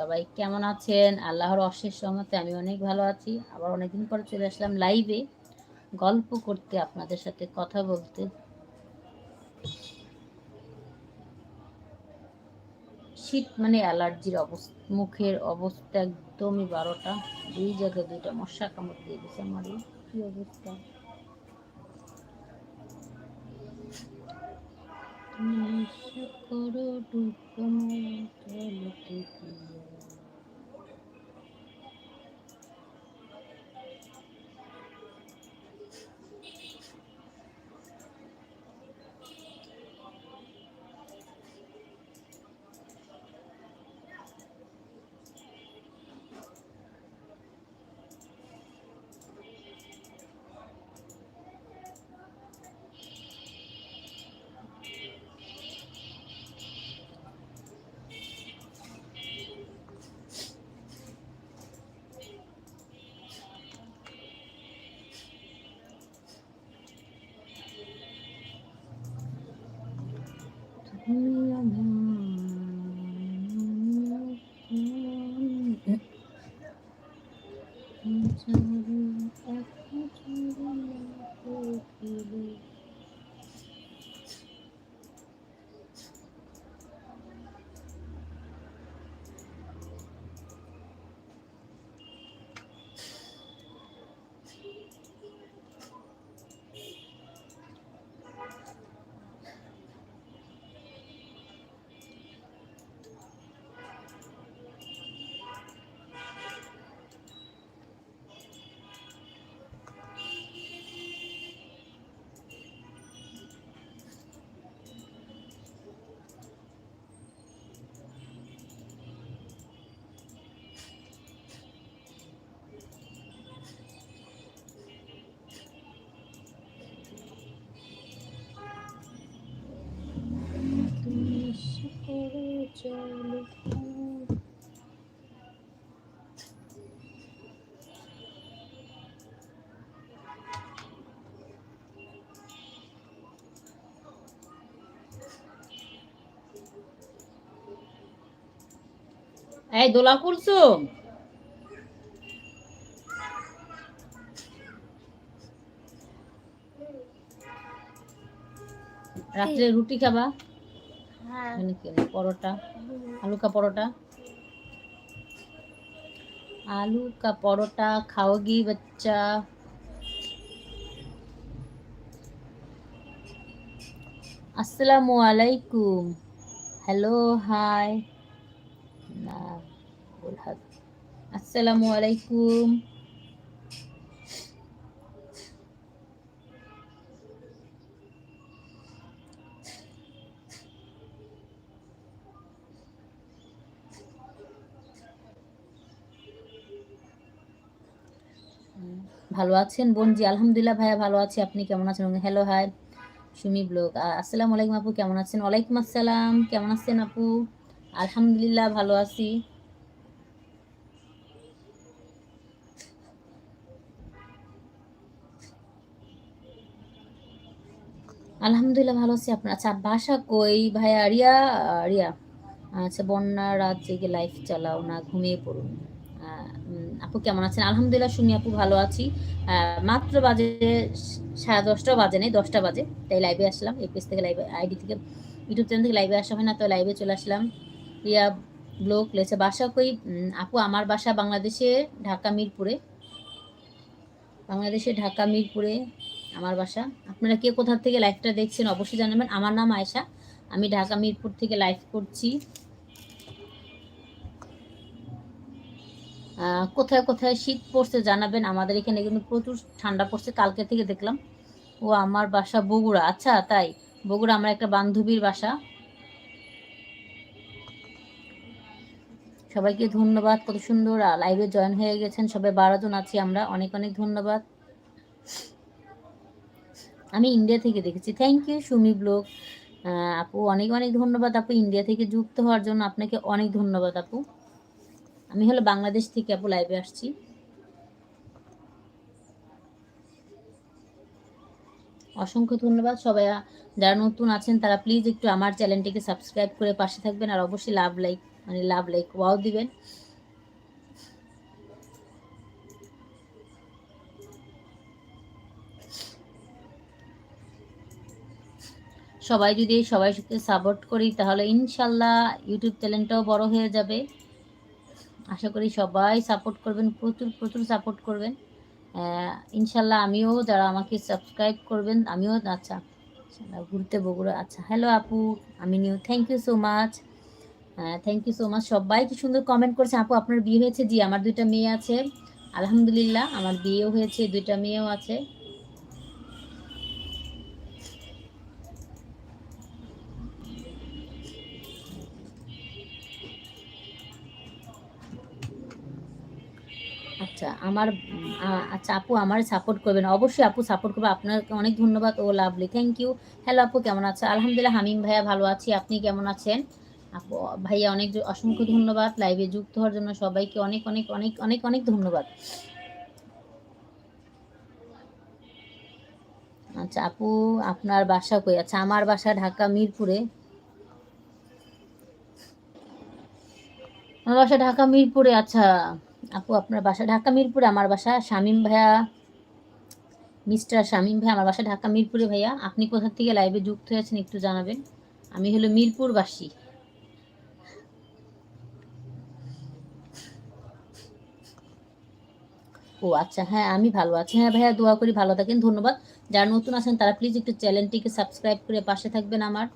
সবাই কেমন আছেন? আল্লাহর অশেষ সহমতে আমি অনেক ভালো আছি। আবার অনেকদিন পরে চলে আসলাম লাইভে গল্প করতে আপনাদের সাথে কথা বলতে। শীত মানে অ্যালার্জির অবস্থা মুখের অবস্থা একদমই বারোটা। দুই জায়গায় দুইটা মশা কামড় দিয়ে দিয়েছে আমার। কি অবস্থা? করো ডুবো জলতে এই দোলা করছো রাত্রে রুটি খাবা হ্যাঁ মানে কি না, পরোটা आलू का परोठा आलू का परोठा खाओगी बच्चा আসসালামু আলাইকুম হ্যালো হাই বলহাত আসসালামু আলাইকুম। ভালো আছেন বোনজি? আলহামদুলিল্লাহ ভাইয়া ভালো আছি। আপনি কেমন আছেন? Hello, hi. সুমি ব্লগ। আসসালামু আলাইকুম আপু, কেমন আছেন? ওয়ালাইকুম আসসালাম। কেমন আছেন আপু? আলহামদুলিল্লাহ, ভালো আছি। আলহামদুলিল্লাহ, ভালো আছি আপনার। আচ্ছা বাসা কই? ভাইয়া, রিয়া? রিয়া। আচ্ছা বন্যা রাত জেগে লাইফ চালাও না, ঘুমিয়ে পড়ুন। আপু কেমন আছেন? আলহামদুলিল্লাহ সুমি আপু ভালো আছি। মাত্র বাজে সাড়ে দশটা বাজে, নেই, দশটা বাজে। তাই লাইভে আসলাম, এই পেজ থেকে লাইভে আইডি থেকে ইউটিউব চ্যানেল থেকে লাইভে আসা হয় না, তো লাইভে চলে আসলাম। রিয়া ব্লগ লেছে বাসা কই? আপু, আমার বাসা বাংলাদেশে, ঢাকা মিরপুরে। বাংলাদেশে, ঢাকা মিরপুরে আমার বাসা। আপনারা কে কোথা থেকে লাইভটা দেখছেন অবশ্যই জানাবেন। আমার নাম আয়শা। আমি ঢাকা মিরপুর থেকে লাইভ করছি। কোথায় কোথায় শীত পড়ছে জানাবেন। আমাদের এখানে কিন্তু প্রচুর ঠান্ডা পড়ছে। কালকে থেকে দেখলাম। ও, আমার বাসা বগুড়া। আচ্ছা তাই। বগুড়া, আমার একটা বান্ধবীর বাসা। সবাইকে ধন্যবাদ, কত সুন্দর লাইভে জয়েন হয়ে গেছেন সবাই বারো জন আছি আমরা, অনেক অনেক ধন্যবাদ। আমি ইন্ডিয়া থেকে দেখেছি থ্যাংক ইউ সুমি ব্লগ। আপু, অনেক অনেক ধন্যবাদ, আপু ইন্ডিয়া থেকে যুক্ত হওয়ার জন্য আপনাকে অনেক ধন্যবাদ, আপু। আমি হলো বাংলাদেশ থেকে, আপু লাইভে আসছি। অসংখ্য ধন্যবাদ, সবাই যারা নতুন আছেন, তারা প্লিজ একটু আমার চ্যানেলটিকে সাবস্ক্রাইব করে পাশে থাকবেন, আর অবশ্যই লাভ লাইক মানে লাভ লাইক ওয়াও দিবেন। সবাই যদি সবাইকে সাপোর্ট করি, তাহলে ইনশাল্লাহ ইউটিউব চ্যানেলটাও বড় হয়ে যাবে। আশা করি সবাই সাপোর্ট করবেন, প্রচুর প্রচুর সাপোর্ট করবেন। ইনশাল্লাহ আমিও যারা আমাকে সাবস্ক্রাইব করবেন, আমিও আচ্ছা ঘুরতে বগুড়া আচ্ছা হ্যালো আপু, আমি new thank you so much thank you so much সবাই কি সুন্দর কমেন্ট করছে। আপু, আপনার বিয়ে হয়েছে? জি, আমার দুইটা মেয়ে আছে। আলহামদুলিল্লাহ, আমার বিয়েও হয়েছে, দুইটা মেয়েও আছে। আচ্ছা আমার আচ্ছা আপু, আমার সাপোর্ট করবেন। অবশ্যই আপু সাপোর্ট করবে। আপনাকে অনেক ধন্যবাদ। Oh lovely thank you hello আপু, কেমন আছে? আলহামদুলিল্লাহ, হামিম ভাইয়া ভালো আছি। আপনি কেমন আছেন? আপু, ভাইয়া, অনেক অসংখ্য ধন্যবাদ। লাইভে যুক্ত হওয়ার জন্য সবাইকে অনেক অনেক অনেক অনেক অনেক ধন্যবাদ। আচ্ছা আপু, আপনার বাসা কই? আচ্ছা আমার বাসা ঢাকা মিরপুরে। আমার বাসা ঢাকা মিরপুরে আচ্ছা। আপু, আপনার বাসা ঢাকা মিরপুরে, আমার বাসা শামীম ভাইয়া। মিস্টার শামীম ভাই আমার বাসা ঢাকা মিরপুরে, ভাইয়া। আপনি কোথা থেকে লাইভে যুক্ত হয়েছেন একটু জানাবেন। আমি হলো মিরপুরবাসী। ও আচ্ছা হ্যাঁ আমি ভালো আছি। হ্যাঁ ভাইয়া, দোয়া করি ভালো থাকেন, ধন্যবাদ। যারা নতুন আছেন, তারা প্লিজ একটু চ্যানেলটিকে সাবস্ক্রাইব করে পাশে থাকবেন আমার।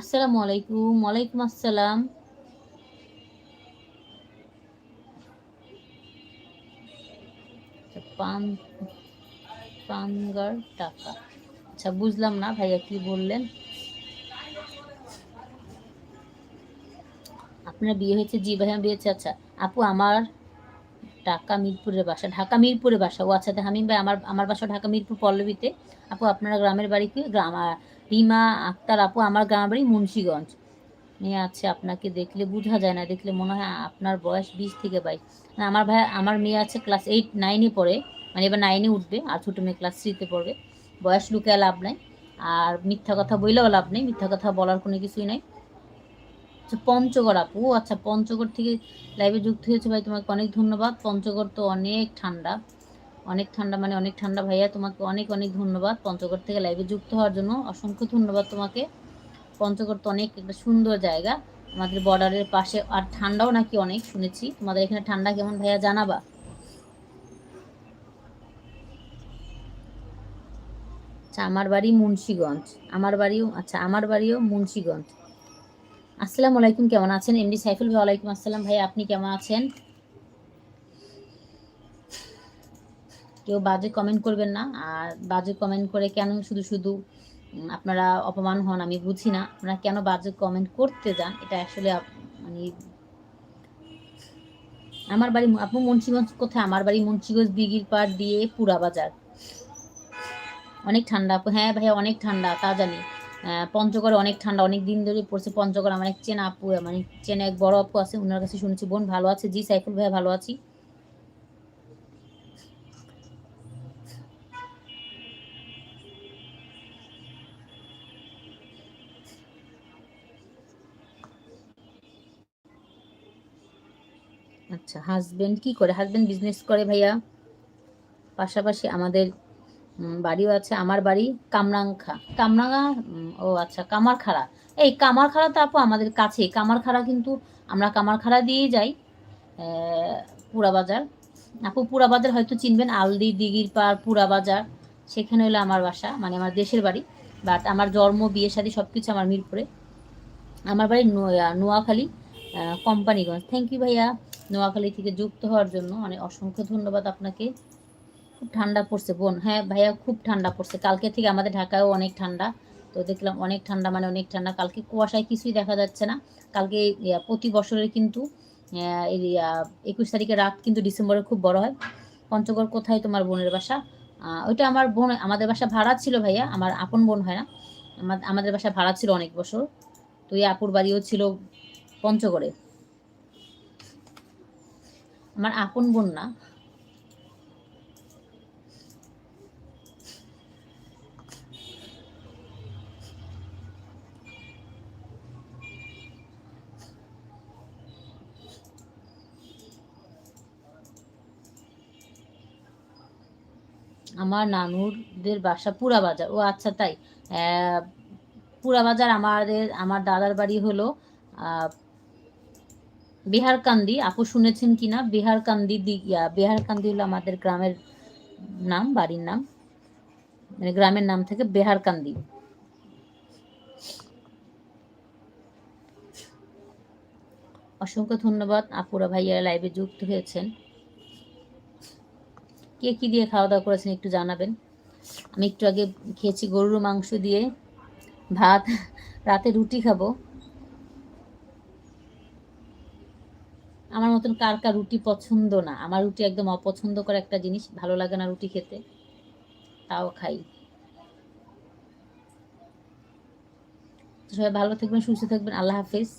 আসসালামু আলাইকুম, ওয়ালাইকুম আসসালাম। পান, পানগার টাকা। আচ্ছা বুঝলাম না ভাইয়া কি বললেন। আপনার বিয়ে হয়েছে, জি ভাইয়া বিয়ে হয়েছে আচ্ছা আপু, আমার ঢাকা মিরপুরের বাসা, ঢাকা মিরপুরের বাসা। ও আচ্ছা হামিম ভাই, আমার আমার বাসা ঢাকা মিরপুর পল্লবীতে। আপু, আপনার গ্রামের বাড়ি কি? গ্রাম রিমা, আক্তার, আপু, আমার গ্রামের বাড়ি মুন্সীগঞ্জ। মেয়ে আছে আপনাকে দেখলে বোঝা যায় না, দেখলে মনে হয় আপনার বয়স বিশ থেকে বাইশ। না, আমার ভাই, আমার মেয়ে আছে ক্লাস এইট নাইনে পড়ে মানে এবার নাইনে উঠবে, আর ছোটো মেয়ে ক্লাস থ্রিতে পড়বে। বয়স লুকে লাভ নাই, আর মিথ্যা কথা বললেও লাভ নেই, মিথ্যা কথা বলার কোনো কিছুই নাই। আচ্ছা পঞ্চগড় আপু। আচ্ছা পঞ্চগড় থেকে লাইভে যুক্ত হয়েছে ভাই, তোমাকে অনেক ধন্যবাদ। পঞ্চগড় তো অনেক ঠান্ডা। অনেক ঠান্ডা মানে অনেক ঠান্ডা ভাইয়া, তোমাকে অনেক অনেক ধন্যবাদ পঞ্চগড় থেকে লাইভে যুক্ত হওয়ার জন্য। অসংখ্য ধন্যবাদ তোমাকে। পঞ্চগড় তো অনেক একটা সুন্দর জায়গা। আমাদের বর্ডারের পাশে, আর ঠান্ডাও নাকি অনেক, শুনেছি। তোমাদের এখানে ঠান্ডা কেমন ভাইয়া, জানাবা? আচ্ছা আমার বাড়ি মুন্সীগঞ্জ। আমার বাড়িও আচ্ছা আমার বাড়িও মুন্সীগঞ্জ। আসসালামু আলাইকুম, কেমন আছেন? এমডি সাইফুল ভাই, ওয়ালাইকুম আসসালাম। ভাই, আপনি কেমন আছেন? কেউ বাজে কমেন্ট করবেন না। আর বাজে কমেন্ট করে কেন শুধু শুধু আপনারা অপমান হন আমি বুঝি না। আপনারা কেন বাজে কমেন্ট করতে যান? এটা আসলে মানে আমার বাড়ি আপু মুন্সিগঞ্জ কোথায়? আমার বাড়ি মুন্সিগঞ্জ দিঘির পাড় দিয়ে পুরা বাজার। অনেক ঠান্ডা হ্যাঁ ভাইয়া অনেক ঠান্ডা, তা জানি। পঞ্চগড়ে অনেক ঠান্ডা, অনেক দিন ধরে পড়ছে পঞ্চগড়। আমার এক চেনা আপু মানে চেনা এক বড় আপু আছে ওনার কাছে শুনেছি, বোন ভালো আছে, জি সাইফুল ভাইয়া ভালো আছি। আচ্ছা হাজবেন্ড কি করে? হাজবেন্ড বিজনেস করে ভাইয়া? পাশাপাশি আমাদের বাড়িও আছে, আমার বাড়ি কামরাংখা কামরাঙ্গা ও আচ্ছা কামারখাড়া। এই কামারখাড়া তো আপু আমাদের কাছে কামারখাড়া কিন্তু আমরা কামারখাড়া দিয়েই যাই পুরা বাজার। আপু পুরা বাজার হয়তো চিনবেন, আলদি দিঘির পাড় পুরা বাজার। সেখানে হলো আমার বাসা মানে আমার দেশের বাড়ি। বাট আমার জন্ম, বিয়ে, শাদী সব কিছু আমার মিরপুরে। আমার বাড়ি নোয়াখালী কোম্পানিগঞ্জ। থ্যাংক ইউ ভাইয়া। নোয়াখালী থেকে যুক্ত হওয়ার জন্য অনেক অসংখ্য ধন্যবাদ আপনাকে। খুব ঠান্ডা পড়ছে, বোন। হ্যাঁ ভাইয়া, খুব ঠান্ডা পড়ছে। কালকে থেকে আমাদের ঢাকায়ও অনেক ঠান্ডা। তো দেখলাম অনেক ঠান্ডা মানে অনেক ঠান্ডা। কালকে কুয়াশায় কিছুই দেখা যাচ্ছে না। কালকে প্রতি বছরের কিন্তু এই একুশ তারিখের রাত কিন্তু ডিসেম্বরে খুব বড় হয়। পঞ্চগড় কোথায় তোমার বোনের বাসা? ওইটা আমার বোন, আমাদের বাসা ভাড়া ছিল ভাইয়া। আমার আপন বোন হয় না। আমাদের বাসা ভাড়া ছিল অনেক বছর। তো এই আপুর বাড়িও ছিল পঞ্চগড়ে। আমার আপন বোন না। আমার নানুরদের বাসা পুরা বাজার। ও আচ্ছা তাই পুরা বাজার আমাদের আমার দাদার বাড়ি হলো বিহারকান্দি। আপু শুনেছেন কিনা বিহারকান্দি দি- ইয়া, বিহারকান্দি হলো আমাদের গ্রামের নাম বাড়ির নাম। মানে গ্রামের নাম থেকে বেহারকান্দি। অসংখ্য ধন্যবাদ আপুরা ভাইয়া লাইভে যুক্ত হয়েছেন। কে কি দিয়ে খাওয়া দাওয়া করেছেন একটু জানাবেন। আমি একটু আগে খেয়েছি গরুর মাংস দিয়ে ভাত, রাতে রুটি খাব। আমার মতন কার কার রুটি পছন্দ না। আমার রুটি একদম অপছন্দ করে একটা জিনিস, ভালো লাগে না রুটি খেতে, তাও খাই। সবাই ভালো থাকবেন, সুস্থ থাকবেন, আল্লাহ হাফিজ।